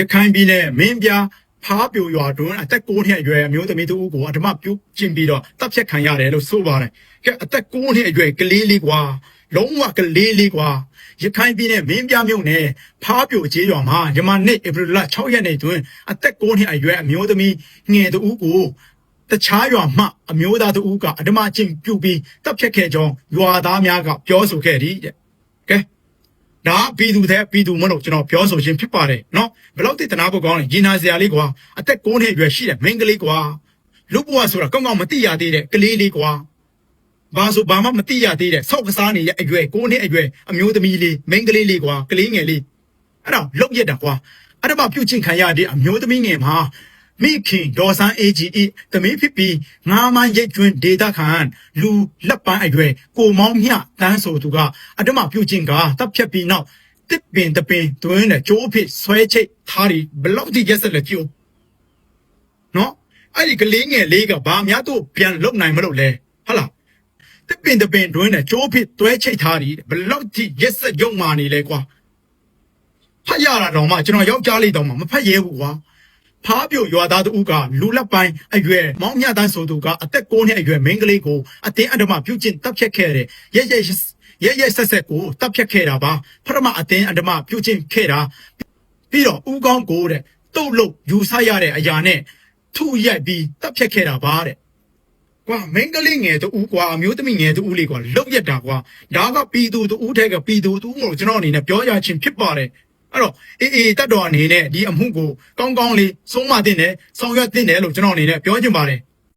ရခိုင်ပြည်နယ်မင်းပြားဖားပြိုရွာတွင်အသက်9နှစ်အရွယ်အမျိုးသမီးတူကိုအဓမ္မပြုကျင့်ပြီးတော့တပ်ဖြတ်ခံရတယ်လို့ဆိုပါတယ်။ကဲအသက်9နှစ်အရွယ်ကလေးလေးကွာလုံးဝကလေးလေးကွာရခိုင်ပြည်နယ်မင်းပြားမြို့နယ်ဖားပြိုကျေးရွာမှာယမနေ့ဧပြီလ6ရက်နေ့တွင်အသက်9နှစ်အရွယ်အမျိုးသမီးငယ်တူကိုတခြားရွာမှအမျိုးသားတူကအဓမ္မကျင့်ပြုပြီးတပ်ဖြတ်ခဲ့ကြောင်းရွာသားများကပြောဆိုခဲ့သည်တဲ့။ကဲ ဒါပြည်သူတဲ့ပြည်သူမလို့ကျွန်တော်ပြောဆိုခြင်းဖြစ်ပါတယ်နော်ဘယ်လောက်တိတနာဖို့ကောင်းလဲရင်နာစရာလေးကွာအသက်9နှစ်အရွယ်ရှိတဲ့မိန်းကလေးကွာလူ့ဘဝဆိုတာကောင်းကောင်းမသိရသေးတဲ့ကလေးလေးကွာဘာဆိုဘာမှမသိရသေးတဲ့ဆောက်ကစားနေရအရွယ်9နှစ်အရွယ်အမျိုးသမီးလေးမိန်းကလေးလေးကွာကလေးငယ်လေးအဲ့ဒါလုတ်ရက်တာကွာအဲ့ဒါမှပြုတ်ချင်းခံရတဲ့အမျိုးသမီးငယ်မှာ မိခင်ဒေါ်ဆန်းအေဂျီအီသမီးဖြစ်ပြီးငါးမရိတ်ကျွန်းဒေတာခန်လူလက်ပန်းအရွယ်ကိုမောင်းမြတန်းဆိုသူကအဓမ္မပြုတ်ချင်းကတပ်ဖြတ်ပြီးနောက်တစ်ပင်တပင်တွင်းနဲ့ကြိုးအဖြစ်ဆွဲချိတ်ထားပြီးဘလောက်ထိရက်ဆက်လက်ကြည့်နော်အဲ့ဒီကလေးငယ်လေးကဘာများတော့ပြန်လုံနိုင်မလို့လဲဟုတ်လားတစ်ပင်တပင်တွင်းနဲ့ကြိုးအဖြစ်တွဲချိတ်ထားပြီးဘလောက်ထိရက်ဆက်ရုံမာနေလဲကွာဖတ်ရတာတော့မှကျွန်တော်ယောက်ျားလေးတော့မှမဖတ်ရဲဘူးကွာ ဖားပြိုရွာသားတူကလူလက်ပိုင်းအရွယ်မောင်မြတန်းဆိုသူကအသက်9နှစ်အရွယ်မိန်းကလေးကိုအတင်းအဓမ္မပြုတ်ကျင့်တပ်ဖြတ်ခဲ့တဲ့ရဲရဲရဲရဲဆက်ဆက်ကိုတပ်ဖြတ်ခဲ့တာပါပထမအတင်းအဓမ္မပြုတ်ကျင့်ခဲ့တာပြီးတော့ဦးကောင်းကိုတဲ့တုတ်လို့ယူဆရတဲ့အရာနဲ့ထုရိုက်ပြီးတပ်ဖြတ်ခဲ့တာပါတဲ့ကွာမင်းကလေးငယ်တူကွာအမျိုးသမီးငယ်တူလေးကွာလုတ်ရက်တာကွာဒါကပြည်သူတူထဲကပြည်သူတူကိုကျွန်တော်အနေနဲ့ပြောရချင်းဖြစ်ပါတယ် အဲ့တော့အေးအေးတတ်တော်အနေနဲ့ဒီအမှုကိုကောင်းကောင်းလေးဆုံးမတင်တယ်ဆောင်ရွက်တင်တယ်လို့ကျွန်တော်အနေနဲ့ပြောချင်ပါတယ်